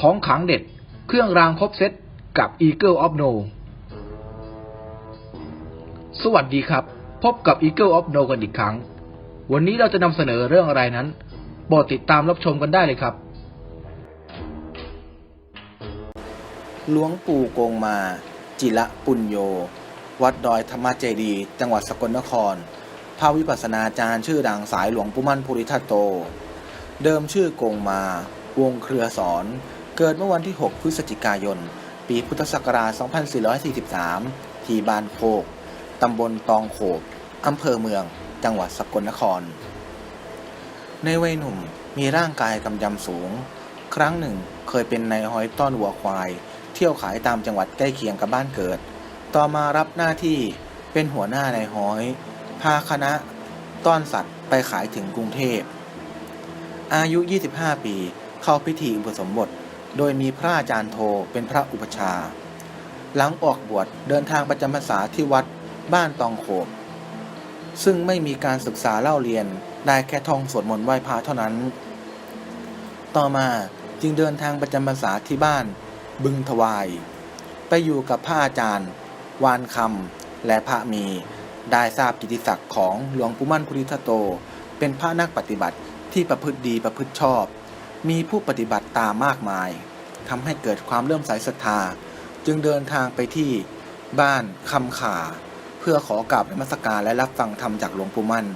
ของขังเด็ด เครื่องรางครบเซตกับ Eagle of No สวัสดีครับ พบกับ Eagle of No กันอีกครั้ง วันนี้เราจะนำเสนอเรื่องอะไรนั้นโปรดติดตามรับชมกันได้เลยครับ หลวงปู่โกงมา จิระปุญโย วัดดอยธรรมเจดี จังหวัดสกลนครพระวิปัสนาจารย์ชื่อดังสายหลวงปู่มั่นภูริทัตโต เดิมชื่อโกงมา วงเครือสอน เกิดเมื่อวันที่ 6 พฤศจิกายน ปีพุทธศักราช 2443 ที่บ้านโคก ตำบลตองโขบอำเภอเมือง จังหวัดสกลนคร ในวัยหนุ่มมีร่างกายกำยำสูง ครั้งหนึ่งเคยเป็นนายห้อยต้อนวัวควาย เที่ยวขายตามจังหวัดใกล้เคียงกับบ้านเกิด ต่อมารับหน้าที่เป็นหัวหน้านายห้อย พาคณะ ต้อนสัตว์ไปขายถึงกรุงเทพ อายุ 25 ปี เข้าพิธีอุปสมบท โดยมีพระอาจารย์โทเป็นพระอุปชา หลังออกบวชเดินทางประจำพรรษาที่วัดบ้านตองโขบ ซึ่งไม่มีการศึกษาเล่าเรียนได้แค่ท่องสวดมนต์ไหว้พระเท่านั้น ต่อมาจึงเดินทางประจำพรรษาที่บ้าน บึงทวาย ไปอยู่กับพระอาจารย์ วานคำและพระมีได้ทราบกิติศักดิ์ของหลวงปู่มั่นพุทธิทตโต เป็นพระนักปฏิบัติที่ประพฤติดีประพฤติชอบ มีผู้ปฏิบัติตามมากมาย ทำให้เกิดความเลื่อมใสศรัทธา จึงเดินทางไปที่บ้านคำขา เพื่อขอกราบนมัสการและรับฟังธรรมจากหลวงปู่มั่น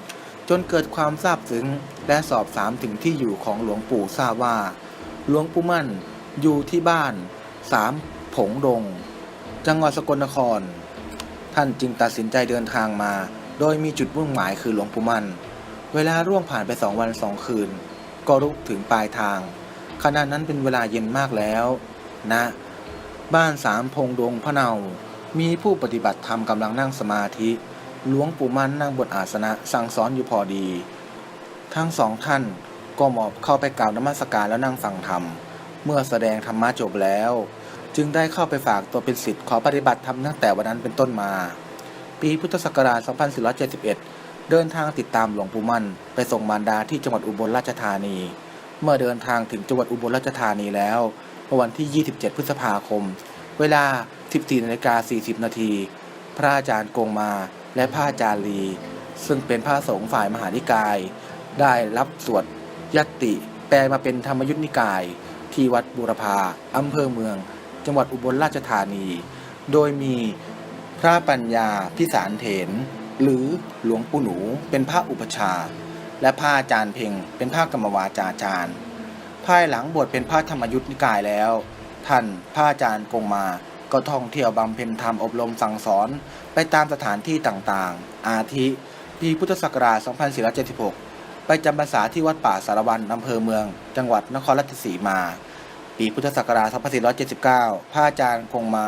จนเกิดความซาบซึ้งและสอบถามถึงที่อยู่ของหลวงปู่ทราบว่า หลวงปู่มั่นอยู่ที่บ้านสามผงดง จังหวัดสกลนคร ท่านจึงตัดสินใจเดินทางมา โดยมีจุดมุ่งหมายคือหลวงปู่มั่น เวลาร่วงผ่านไปสองวันสองคืน ก็รุกถึงปลายทาง ขณะนั้นเป็นเวลาเย็นมากแล้วนะบ้านสามพงดงพะเนา มีผู้ปฏิบัติธรรมกำลังนั่งสมาธิ หลวงปู่มั่นนั่งบนอาสนะสั่งสอนอยู่พอดี ทั้งสองท่านก็หมอบเข้าไปกล่าวนมัสการแล้วนั่งฟังธรรม เมื่อแสดงธรรมะจบแล้ว จึงได้เข้าไปฝากตัวเป็นศิษย์ขอปฏิบัติธรรมตั้งแต่วันนั้นเป็นต้นมา ปีพุทธศักราช 2471 เดินทางติดตามหลวงปู่มั่นไปส่งมารดาที่จังหวัดอุบลราชธานี เมื่อเดินทางถึงจังหวัดอุบลราชธานีแล้วเมื่อวันที่ 27 พฤษภาคม เวลา 14นาฬิกา40 นาที พระอาจารย์กงมาและพระอาจารย์ลี ซึ่งเป็นพระสงฆ์ฝ่ายมหานิกาย ได้รับสวดยัตติแปลมาเป็นธรรมยุทธนิกาย ที่วัดบูรพาอำเภอเมือง จังหวัดอุบลราชธานี โดยมีพระปัญญาพิสารเถน หรือหลวงปู่หนูเป็นพระอุปชา และพระอาจารย์เพ่งเป็นพระกรรมวาจาจารย์ภายหลังบวชเป็นพระธรรมยุทธนิกายแล้ว ท่านพระอาจารย์กงมาก็ท่องเที่ยวบำเพ็ญธรรมอบรมสั่งสอนไปตามสถานที่ต่างๆ อาทิปีพุทธศักราช 2476 ไปจำพรรษาที่วัดป่าสารวันอำเภอเมือง จังหวัดนครราชสีมา ปีพุทธศักราช 2479 พระอาจารย์คงมา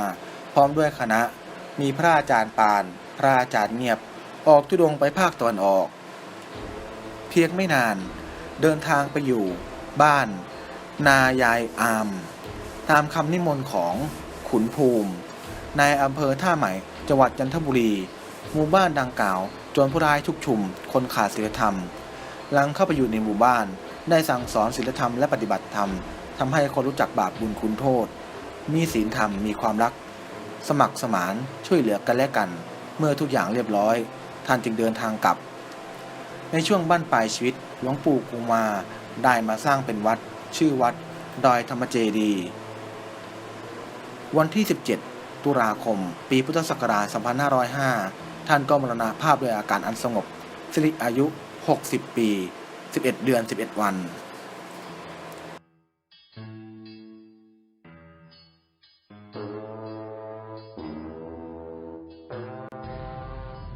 พร้อมด้วยคณะ มีพระอาจารย์ปาน พระอาจารย์เงียบ ออกทุดงไปภาคตะวันออก เพียงไม่นาน เดินทางไปอยู่ บ้าน นายายอาม ตามคำนิมนต์ของขุนภูมิในอำเภอท่าใหม่จังหวัดจันทบุรีหมู่บ้านดังกล่าวจรผู้ร้ายชุกชุม คนขาดศีลธรรม หลังเข้าไปอยู่ในหมู่บ้าน ได้สั่งสอนศีลธรรมและปฏิบัติธรรมทำให้คนรู้จักบาปบุญคุณโทษ มีศีลธรรมมีความรัก สมัครสมานช่วยเหลือกันและกัน เมื่อทุกอย่างเรียบร้อย ท่านจึงเดินทางกลับ ในช่วงบั้นปลายชีวิตหลวงปู่กุมาได้มาสร้างเป็นวัด ชื่อวัด ดอยธรรมเจดี วันที่ 17 ตุลาคม ปีพุทธศักราช 2505 ท่านก็มรณภาพด้วยอาการอันสงบสิริอายุ 60 ปี 11 เดือน 11 วัน